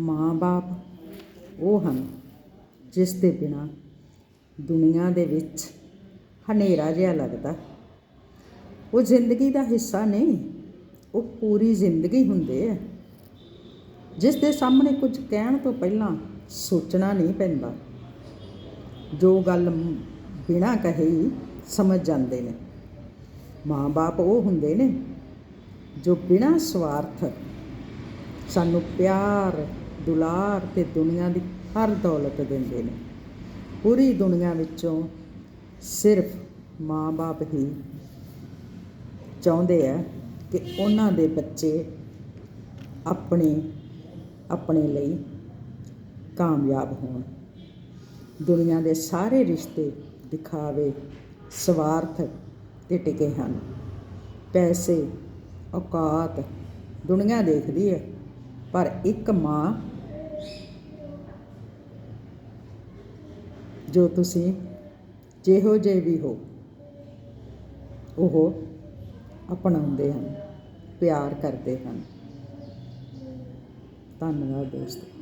ਮਾਂ-ਬਾਪ ਉਹ ਹਨ ਜਿਸ ਦੇ ਬਿਨਾਂ ਦੁਨੀਆ ਦੇ ਵਿੱਚ ਹਨੇਰਾ ਜਿਹਾ ਲੱਗਦਾ। ਉਹ ਜ਼ਿੰਦਗੀ ਦਾ ਹਿੱਸਾ ਨਹੀਂ, ਉਹ ਪੂਰੀ ਜ਼ਿੰਦਗੀ ਹੁੰਦੇ ਆ। ਜਿਸ ਦੇ ਸਾਹਮਣੇ ਕੁਝ ਕਹਿਣ ਤੋਂ ਪਹਿਲਾਂ ਸੋਚਣਾ ਨਹੀਂ ਪੈਂਦਾ। ਜੋ ਗੱਲ ਬਿਨਾਂ ਕਹੇ ਹੀ ਸਮਝ ਜਾਂਦੇ ਨੇ। ਮਾਂ-ਬਾਪ ਉਹ ਹੁੰਦੇ ਨੇ ਜੋ ਬਿਨਾਂ ਸਵਾਰਥ ਸਾਨੂੰ ਪਿਆਰ ਦੁਲਾਰ ਤੇ ਦੁਨੀਆ ਦੀ ਹਰ ਦੌਲਤ ਦਿੰਦੇ ਨੇ। ਪੂਰੀ ਦੁਨੀਆ ਵਿੱਚੋਂ ਸਿਰਫ ਮਾਂ-ਬਾਪ ਹੀ ਚਾਹੁੰਦੇ ਆ ਕਿ ਉਹਨਾਂ ਦੇ ਬੱਚੇ ਆਪਣੇ ਆਪਣੇ ਲਈ ਕਾਮਯਾਬ ਹੋਣ। ਦੁਨੀਆ ਦੇ ਸਾਰੇ ਰਿਸ਼ਤੇ ਦਿਖਾਵੇ ਸਵਾਰਥ ਤੇ ਟਿਕੇ ਹਨ। ਪੈਸੇ, ਔਕਾਤ ਦੁਨੀਆ ਦੇਖਦੀ ਹੈ, ਪਰ ਇੱਕ ਮਾਂ ਜੋ ਤੁਸੀਂ ਜਿਹੋ ਜਿਹੇ ਵੀ ਹੋ ਉਹ ਅਪਣਾਉਂਦੇ ਹਨ ਪਿਆਰ ਕਰਦੇ ਹਨ। ਧੰਨਵਾਦ ਦੋਸਤੋ।